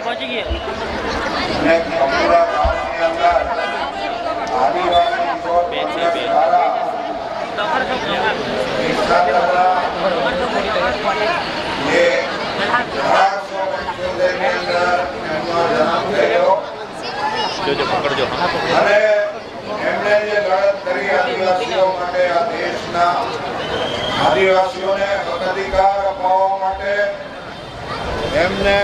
હા પહોંચી ગયા. જોજો પકડજો. અને એમણે જે લડત કરી આદિવાસીઓ માટે આ દેશના આદિવાસીઓને હક અધિકાર અપાવવા માટે એમને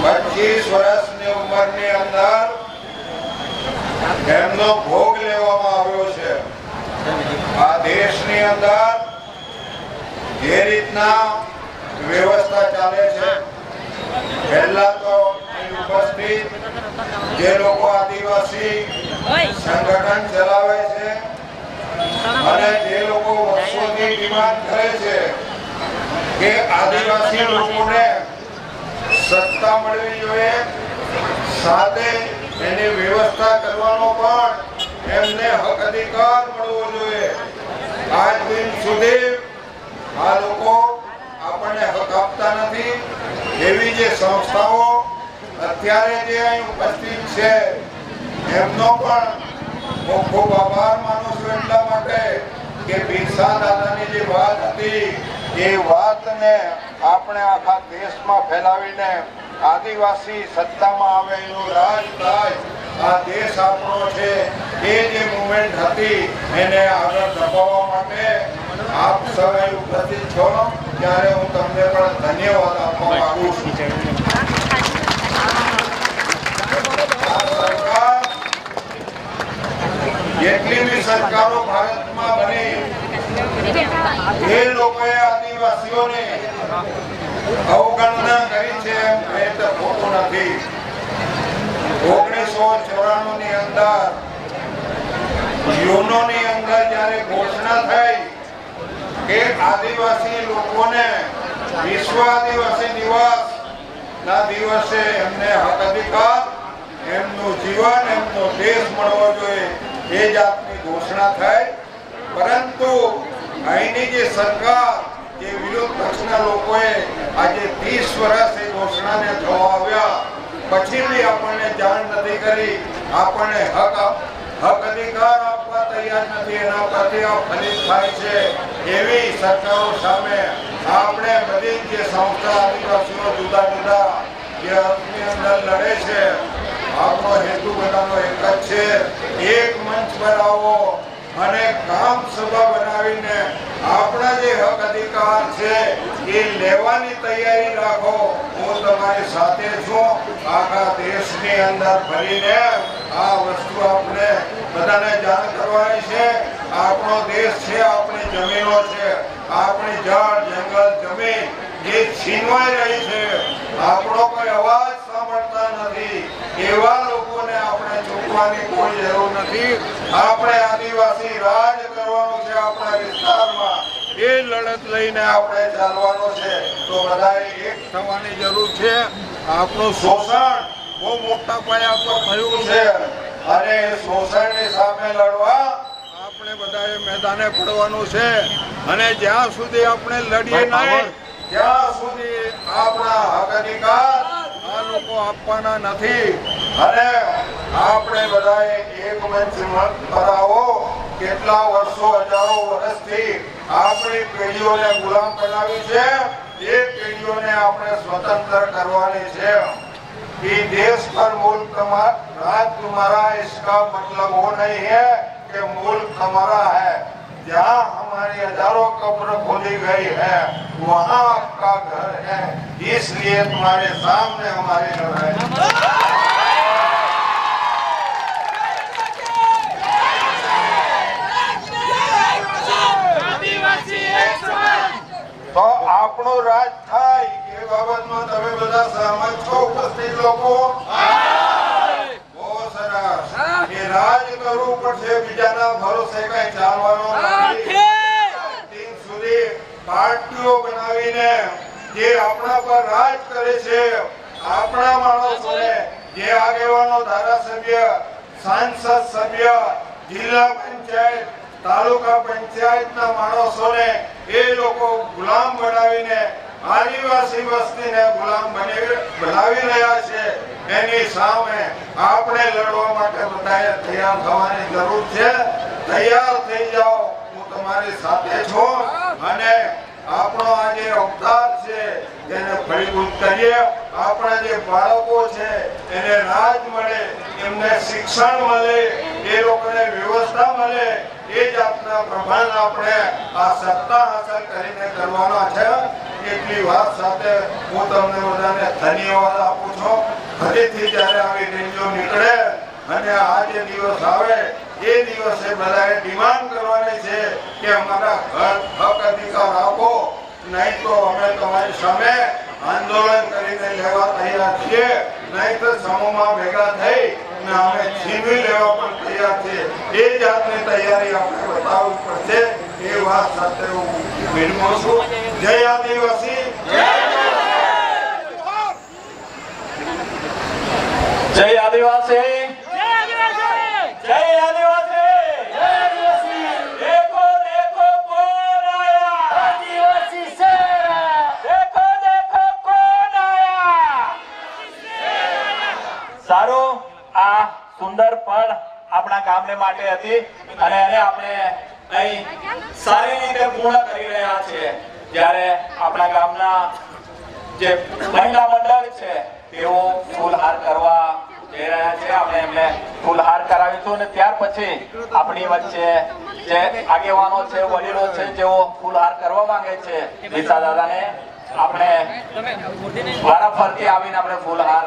પચીસ વર્ષની ઉંમરની અંદર એમનો ભોગ લેવામાં આવ્યો છે. આ દેશની અંદર જે રીતના વ્યવસ્થા ચાલે છે, પહેલા તો ઉપસ્થિત જે લોકો આદિવાસી સંગઠન ચલાવે છે અને જે લોકો વર્ષોથી ડિમાન્ડ કરે છે કે આદિવાસી લોકોને સત્તા મળવી જોઈએ. સાથે એની વ્યવસ્થા કરવાનો પણ એમને હક અધિકાર મળવો જોઈએ. આજ દિન સુધી આ લોકો આપણને હક આપતા નથી. એવી જે સંસ્થાઓ અત્યારે જે અહીં ઉપસ્થિત છે, એમનો પણ હું ખૂબ આભાર માનું છું એટલા માટે કે બિરસા દાદાની જે વાત હતી એ વાતને આપણે આખા દેશમાં ફેલાવીને આદિવાસી સત્તામાં આવે એનું રાજ થાય. આ દેશ આપણો છે. એ જે મુવમેન્ટ હતી એને આગળ ધપાવવા માટે આપ સૌ અહીં ઉપસ્થિત છો ત્યારે હું તમને પણ ધન્યવાદ આપવા માંગુ છું. જેટલી બી સરકારો ભારતમાં બની એ લોકોએ આદિવાસીઓને અવગણના કરી છે એ તો ખોટું નથી. ઓગણીસો ચોરાણું ની અંદર યુનો ની અંદર જયારે ઘોષણા થઈ કે આદિવાસી લોકોને વિશ્વ આદિવાસી દિવસ, ના દિવસે એમને હક અધિકાર, એમનું જીવન, એમનો દેશ મળવો જોઈએ એ જાતની ઘોષણા થઈ. પરંતુ અહીંની જે સરકાર જે વિરોધ પક્ષના લોકોએ આજે 30 વર્ષ એ ઘોષણાને થવા પછી બી આપણને જાણ નથી કરી. આપણને હક હક અધિકાર આપવા તૈયાર નથી. એના પરથી આ ફલિત થાય છે. એવી સરકારો સામે આપણે બધી જે સંસ્થા આદિવાસીઓ જુદા જુદા જે અર્થની અંદર લડે છે, આપણો હેતુ બધાનો એક જ છે. એક મંચ પર આવો. અને કામ સભા બનાવીને આપણા જે હક અધિકાર છે એ લેવાની તૈયારી રાખો. હું તમારી સાથે છું. આખા દેશની અંદર ભરીને આ વસ્તુ આપણે બધાને જાણ કરવાની છે. આપણો દેશ છે, આપણી જમીનો છે. આપણી જળ જંગલ, જમીન જે છીનવાઈ રહી છે. આપણો કોઈ અવાજ સાંભળતા નથી. એવા આપણે કોઈ જરૂર નથી. આપણે આદિવાસી રાજ કરવાનું છે આપણા વિસ્તારમાં. એ લડત લઈને આપણે ચાલવાનું છે. તો બધાએ એક થવાની જરૂર છે. આપણું શોષણ બહુ મોટા પાયા પર થયું છે. અને શોષણની સામે લડવા આપણે બધાએ મેદાને પડવાનું છે. અને જ્યાં સુધી આપણે લડીએ નહીં ત્યાં સુધી આપણા હક અધિકાર આ લોકો આપવાના નથી. અને આપણે બધાએ એક મંચ પર આવો કેટલા વર્ષો હજારો વર્ષથી આપણી પેઢીઓને ગુલામ બનાવી છે એ પેઢીઓને આપણે સ્વતંત્ર કરવાની છે कि देश पर मुल्क हमारा राज तुम्हारा इसका मतलब वो नहीं है कि मुल्क हमारा है जहाँ हमारी हजारों कब्र खोदी गई है वहाँ आपका घर है इसलिए तुम्हारे सामने हमारी लड़ाई આપણો રાજ થાય એ બાબતમાં તમે બધા સહમત છો ઉપસ્થિત લોકો. બહુ સરસ. એ રાજ કરવું પડશે બીજાના ભરોસે કઈ ચાલવાનો નથી. સુધી પાર્ટીઓ બનાવીને જે આપણા પર રાજ કરે છે આપણા માણસોને જે આગેવાનો ધારાસભ્ય સાંસદ સભ્ય જિલ્લા પંચાયત તાલુકા પંચાયતના માણસોને એ લોકો ગુલામ બનાવીને આદિવાસી વસ્તીને ગુલામ બની બનાવી રહ્યા છે. એની સામે આપણે લડવા માટે બધાએ તૈયાર થવાની જરૂર છે. તૈયાર થઈ જાઓ. હું તમારી સાથે છું અને આપણો આ જે અવતાર છે એને ફળીભૂત કરીએ, આપણા જે બાળકો છે, એને રાજ મળે, એમને શિક્ષણ મળે, એ લોકોને વ્યવસ્થા મળે, એ જાતના પ્રભાન આપણે આ સત્તા હાંસલ કરીને કરવાના છે. એટલી વાત સાથે હું તમને બધાને ધન્યવાદ આપું છું. ફરીથી જ્યારે આવી રેન્જો નીકળે અને આ જે દિવસ આવે એ દિવસે બધાએ ડિમાન્ડ કરવાની છે કે અમારા ઘર હક અધિકાર આપો, નહીં તો અમે તમારી સામે આંદોલન કરીને લેવા તૈયાર છીએ. નહીં તો સમૂહમાં ભેગા થઈ ને અમે છીનવી લેવા પણ તૈયાર છીએ. એ જાતની તૈયારી આપણે બતાવવી પડશે. એ વાત સાથે હું વિનમો છું. જય આદિવાસી. ગામને માટે હતી અને એને આપણે અહીં સારી રીતે પૂર્ણ કરી રહ્યા છે જ્યારે આપણા ગામના જે મહિલા મંડળ છે, તેઓ ફૂલહાર કરવા ત્યાર પછી આપણી વચ્ચે જે આગેવાનો છે, વડીલો છે, જેઓ ફૂલહાર કરવા માંગે છે દિશા દાદાને આપણે આવીને આપણે ફૂલહાર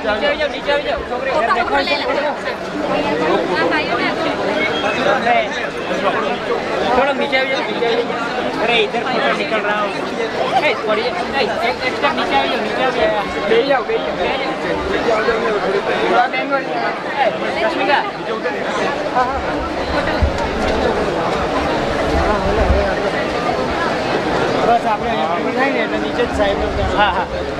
थोड़ा नीचे आ जाओ नीचे आ जाओ अरे इधर फोटो निकल रहा हूँ ए थोड़ी ए, एक एक स्टेप नीचे आ जाओ नीचे आ जाओ बैठ जाओ बैठ जाओ थोड़ा बेंगोल ए रश्मिका બસ આપણે અહીંયા થાય ને એટલે નીચે જ સાહેબ હા હા